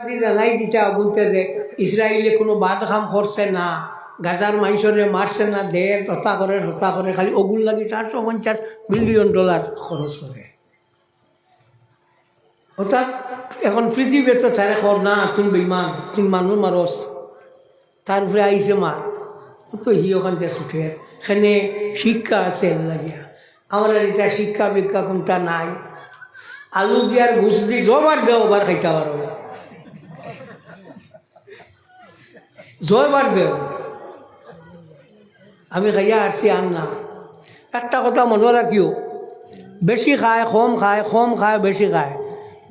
জানাই বলতে যে ইসরায়েলে কোনো বাদ কাম করছে না, গাজার মানুষরে মারছে না, দে হত্যা করে হত্যা করে, খালি ওগুল লাগি চারশো পঞ্চাশ মিলিয়ন ডলার খরচ করে। অর্থাৎ এখন পৃথিবীতে তো তারা কর না তুমি বেইমান তুমি মানুষ মারস, তার উপরে আইসে মার তো হি ওখান থেকে ছুটে। এখানে শিক্ষা আছে লাগিয়া। আমরা এটা শিক্ষা বিক্ষা কোনটা নাই। আলু দিয়ার ঘুষ দি জবার দেও বার খাইতে পারো। জয়বার দেও আমি খাইয়া আসছি আন না একটা কথা মনে রাখিও বেশি খায়, কম খায় কম খায় বেশি খায়।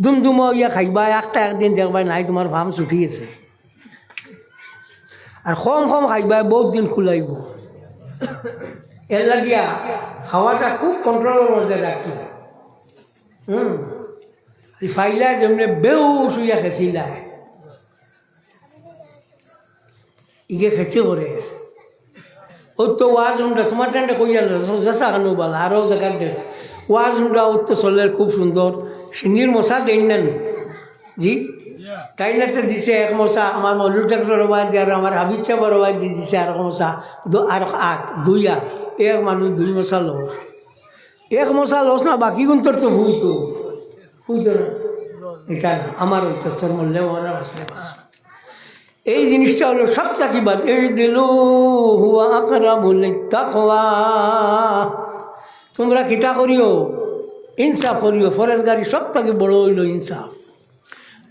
দুম দুম ইয়া খাইবা, একটা একদিন দেখবা নাই তোমার ভাম ছুটি আছে। আর কম কম খাইবা, বহুত দিন খুলাইব। এর লাগিয়া খাওয়াটা খুব কন্ট্রোলের মধ্যে রাখি হুম ফাইলা যেমনি বেউ শুইয়া খেছিলায় ইগে খেছে ওর তো ওয়াজ উন্ডা তোমার টান্ডে কইয়া জেসা খানো বলা আরও জায়গার দেশ ওয়াজ উন্ডা ওর তো চলের খুব সুন্দর সিঙ্গির মশা দেন না জি টাইলারটা দিছে এক মশা আমার মল্লু ট্রাক্টর ওয়াজ দিয়ে আর আমার হাবিজ চাবার ওয়াজ দিয়ে দিছে আর এক মশা আর আট দুই আট এক মানুষ দুই মশা লস এক মশা লস না বাকি গুণ তোর তো হুইতো হুইতো না না আমার ওই তোর এই জিনিসটা হলো সবটা কি বাদ। এই দিল হুয়া আকরা বললে তাকওয়া। তোমরা কিতা করিও? ইনসাফ করিও। ফরেজ গাড়ি সবটা কি বড় হইল ইনসাফ।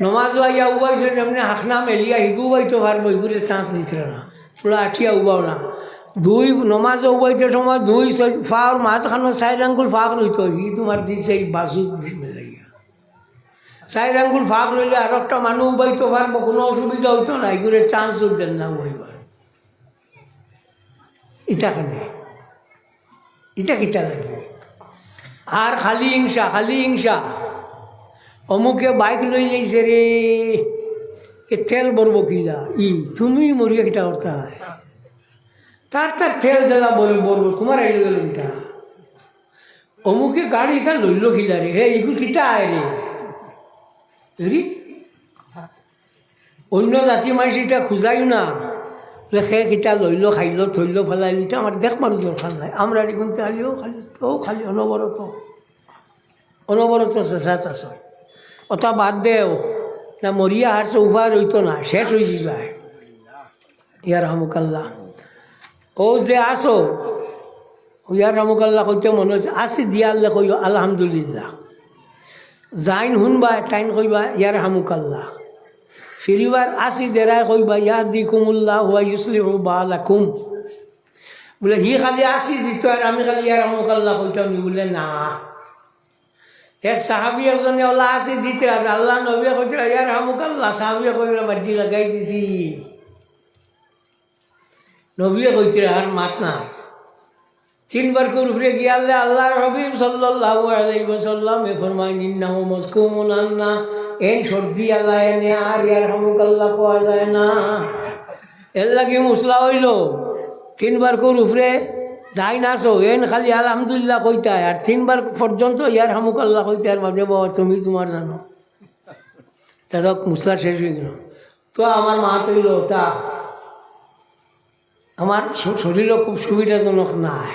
নমাজ আইয়া উবাইছে যেমনি হাসনা মেলিয়া হিগু উবাইতে পারব হিগুরে চান্স দিছিল না। পুরা আঠিয়া উবাও না। দুই, নমাজ উবাইতে সময় দুই ফাওর মাঝখানো সাইড আঙ্গুল ফাঁক রইত ই তোমার দিছে এই বাসু সাইড আঙ্গুল ফাঁক রইলে আর একটা মানুষ উবাইতে পারব কোনো অসুবিধা হইতো না এগুলো চান্স উঠবেন না উবাইবার ইটা কেনে? ইটা কিটা লাগে? আর খালি হিংসা খালি হিংসা। অমুকে বাইক লই যাইছে রে এ তেল বরব কিলা? ই, তুমি মরিয়া কিটা করতে তার তার তেল দেলা বলে বলব তোমার আইলে গেল কিটা অমুকে গাড়ি এখান লইল কিলা রে হে এগুলো কিটা আয় রে হেরি অন্য জাতি মানুষ এটা খোঁজাইও না। যে সে কিটা লইল, খাইল, থইল, ফেলাইল এটা আমার দেখ মানুষ দরকার নাই। আমরা দেখুন খালিও খালি তো খালি অনবরত অনবরত চেষ্টাত আছে। ওটা বাদ দেও। না মরিয়া হারছে উভা রইতো না, শেষ হয়ে যাবা ইয়ার হামুকাল্লা ও যে আসো ইয়ার হামুকাল্লা কইতে মনে হচ্ছে আসি দিয়া আল্লাহ কই আলহামদুলিল্লাহ। যাইন শুনবা তাইন কইবা ইয়ার হামুকাল্লা ফিরিবার আসি দেরাই কইবা ইয়া দি কুমুল্লাহ হুয়া ইউসলি বা কুম বলে হি খালি আসি দিত আর আমি খালি ইয়ার হামুকাল্লা কইতাম বলে, না। এক সাহাবি একজনে ওলা আসি দিতে আর আল্লাহ নবী কইছিল ইয়ার হামুক আল্লাহ সাহাবিয়ে কইছিল বাজি লাগাই দিছি। নবীয়ে কইছিল আর মাত নাই। তিনবার করে উঠে গিয়ে আল্লাহ, আল্লাহর হবিব সাল্লাল্লাহু আলাইহি ওয়াসাল্লাম এ ফরমাই ইন্নাহু মাসকুমুন আন্না। এন সর্দি আল্লাহ এনে আর ইয়ার হামুক আল্লাহ পাওয়া যায় না। এর লাগি মুসলা হইল, তিনবার করে উফরে যাই নাচো এন খালি আলহামদুলিল্লাহ কইতায়, আর তিনবার পর্যন্ত ইয়ার হামুক আল্লাহ কইতে আর বাদে বাবা তুমি তোমার জানো। তাদক মুসলা শেষ হয়ে গেল। তো আমার মা তৈল তা আমার শরীরও খুব সুবিধাজনক নাই।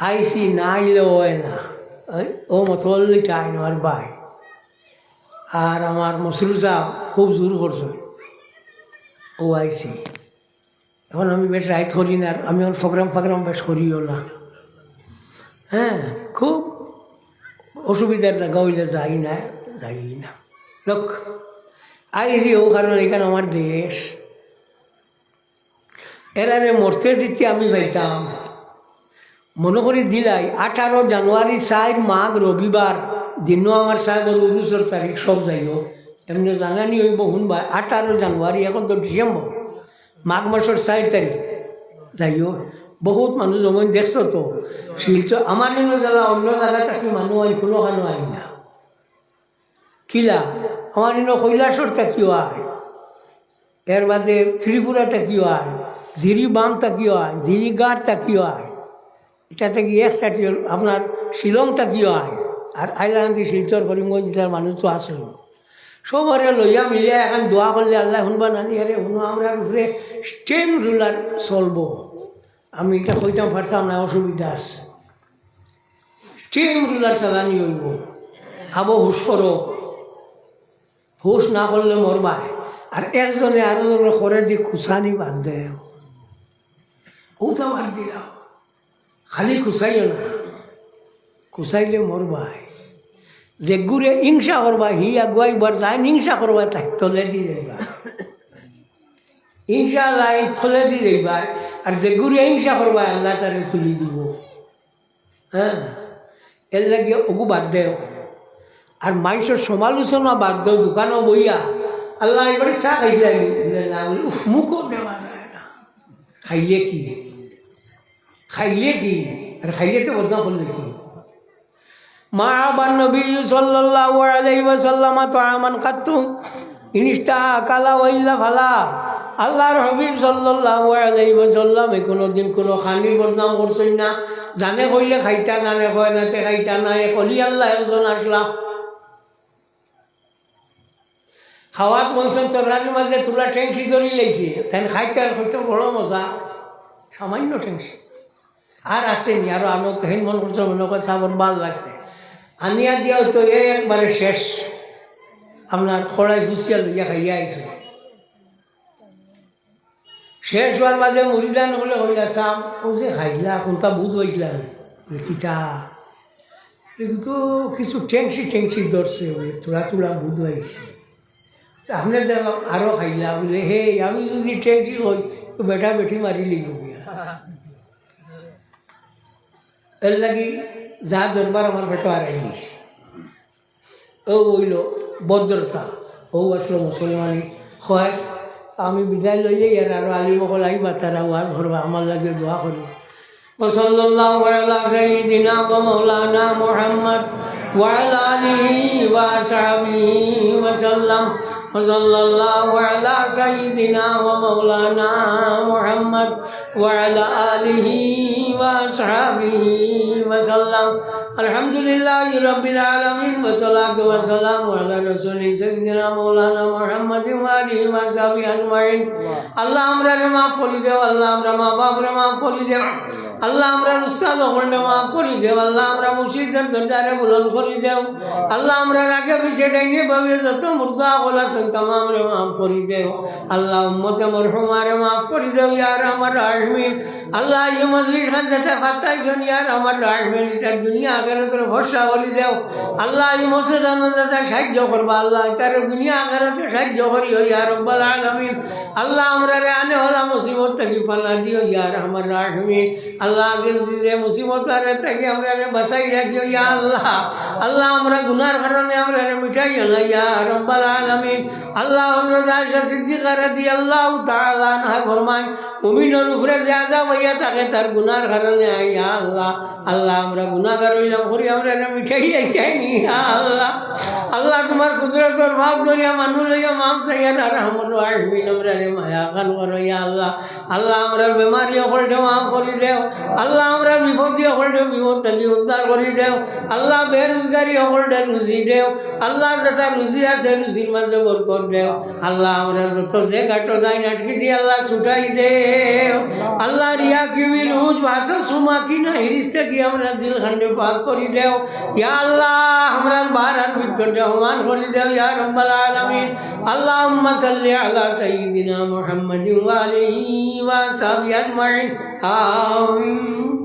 আইসি না আইলেও হয় না ও মতলি চাই না আর বাই আর আমার মসরুর সাহেব খুব জোর করছে ও আইসি এখন আমি বেশ রাইট করি না আমি এখন প্রোগ্রাম ফোগ্রাম বেশ করিও না হ্যাঁ খুব অসুবিধার জায়গা হইলে যাই না যাই না লোক আইসি ও কারণ এখানে আমার দেশ এরারে মরতে দিতে আমি পাইতাম মনে করি দিলাই, আঠারো জানুয়ারি চার মাঘ রবিবার দিনও আমার সাহেবের উনিশর তারিখ সব যাইও এমনি জানানি হইব শুনবা আঠারো জানুয়ারি এখন তো ডিসেম্বর মাঘ মাসের চার তারিখ যাইও বহুত মানুষ জমন দেখছ তো। শিলচর আমার জন্য অন্য জায়গা থাকি মানুষ আই কোনো খানো আই না। কিলা আমার জন্য কৈলাসর থাকিও আয় এর বাদে ত্রিপুরা থাকিও আয় জিরি বাম থাকিও আয় জিরি গাঁট থাকিও আয় এটা থেকে এক সাইড আপনার শিলং থাকিও আয়। আর আইলান্দি শিলচর করিমগঞ্জ জেলার মানুষ তো আসে সবরে লইয়া মিলিয়া এখন দোয়া করলে আল্লাহ শুনবা নানি আরে শুনো, আমরা উপরে স্টেম রুলার চলব। আমি এটা কইতাম পারতাম না, অসুবিধা আছে। স্টেম রুলার চালানি হইব। আবো হুশ করো। হুশ না করলে মরবায়। আর একজনে আরও করে দি খুসানি বান্ধে ওটা মার দিলাম। খালি খুসাইও না খুসাইলে মরবায় যে গুড়ে হিংসা করবা হি আগুয়াইবার যায়, হিংসা করবা তাই তলে দিয়ে যাইবা। হিংসা যায়, থলে দিয়ে যাইবা। আর যে গুড়ে হিংসা করবা আল্লাহ তারে তুলি দিব। হ্যাঁ এর লাগে ওগু বাদ দেও আর মানুষের সমালোচনা বাদ দেও দোকানও বইয়া আল্লাহ এবারে চা খাইলে উফ মুখও দেওয়া যায় না খাইলে কি? খাইলে কি আর খাইলে তো বদনাম করলে কি মা আবার নবী সাল্লাল্লাহু আলাইহি ওয়াসাল্লাম তাআমান কাত্তু। ইনিস্তা কালা ওয়াইল্লা ফালা। আল্লাহর হাবিব সাল্লাল্লাহু আলাইহি ওয়াসাল্লাম কোনো দিন কোনো খানির বদনাম করছেন না। জানে কইলে খাইতা নানে কয় না তে খাইতা না এ কলি আল্লাহ একজন আসলাম খাওয়াত মনসন তরকারির মাঝে তোলা টেংসি ধরি লাইছে তাই খাইতে আর হয়তো বড় মজা। সামান্য টেংসি আর আসেনি আরও আনো হেন মন করছ, মনে কথা আমার ভালো লাগছে। আনিয়া দিয়াও তো এই একবারে শেষ। আপনার খড়াই ফুসিয়া লইয়া খাইয়া আইছে। শেষ হওয়ার মাঝে মরিলান হলে হইলা চাম। ও যে খাইলা কোনটা বুধ হইলা কিতা কিন্তু কিছু টেংসি টেংসি ধরছে তোলা তোলা বুধ হয়েছে আপনি দেখলাম আরও খাইলা? বলে, হে, আমি যদি টেংসি হই, তো বেটা বেটি মারি লিখব এর লাগি যা দরবার আমার পেটো হারাই গেছে ও বইল ভদ্রতা ও আসলো মুসলমানি হয় আমি বিদায় লইলে ইয়ার আর আলী মকল আইবা তারা ওয়ার করবা আমার লাগে দোয়া করবো وصلى الله على سيدنا ومولانا محمد وعلى آله وصحبه وسلم وصلى الله على سيدنا ومولانا محمد وعلى آله وصحبه وسلم الحمد لله رب العالمين والصلاة والسلام على رسول سيدنا مولانا محمد وآله وصحبه أجمعين আল্লাহ আমরা রে মাফ করি দেও আল্লাহ আমরা মা বাপ রে মাফ করি দেও আল্লাহ আমরা উস্তাদ হলে মাফ করি দেও আল্লাহ আমরা মুর্শিদের দরজারে বুলন করি দেও আল্লাহ আমরা আগে পিছিয়ে ডাইনি ভাবে যত মুর্দা বলা তমাম রে মাফ করি দেও। আল্লাহ উম্মতে মরহুমারে মাফ করি দেও, ইয়ার আমার রাজমিন আল্লাহ এই মজলিস যাতে ফাতাইছেন ইয়ার আমার রাজমিন এটা দুনিয়া আখেরাতের ভরসা করি দেও। আল্লাহ এই মসজিদ যাতে সাহায্য করবা। আল্লাহ তার দুনিয়া আখেরাতে সাহায্য করি ইয়া রব্বাল আলামিন। আল্লাহ আমরা রে আনে হলা মুসিবত থেকে পাল্লা দিও, ইয়ার আমার রাজমিন আল্লাহ আগে দিলে মুসিবত আরে থেকে আমরা রে বাসাই রাখিও, ইয়া আল্লাহ। আল্লাহ আমরা গুনার কারণে আমরা রে মিঠাই না, ইয়া রব্বাল আলামিন। আল্লাহ হযরত আয়েশা সিদ্দিকা রাদিয়াল্লাহু তাআলা আল্লাহ। আল্লাহ, আমরা গুনাহগার হইলাম, করি আমরা মিঠাই চাইনি দেও। আল্লাহ, আমরা বিপদ দেও। আল্লাহ দেও। আল্লাহ, যেটা রুজি আছে, রুজির মাঝে বরকত দেও আল্লাহ আমরা যত যে গাটো নাই নাটকি দিয়ে আল্লাহ ছুটাই দেও। আল্লাহ রিয়া কিবিল হুজ ভাষা সুমা কি না হিরিস্তে কি আমরা দিল খান্ডে পাক করি দেও। ইয়া আল্লাহ, আমরা বার আর ভিতর রহমান করি দেও, ইয়া রব্বাল আলামিন। আল্লাহুম্মা সাল্লি আলা সাইয়্যিদিনা মুহাম্মাদিন ওয়া আলিহি ওয়া সাহবিহি আজমাইন। আমিন।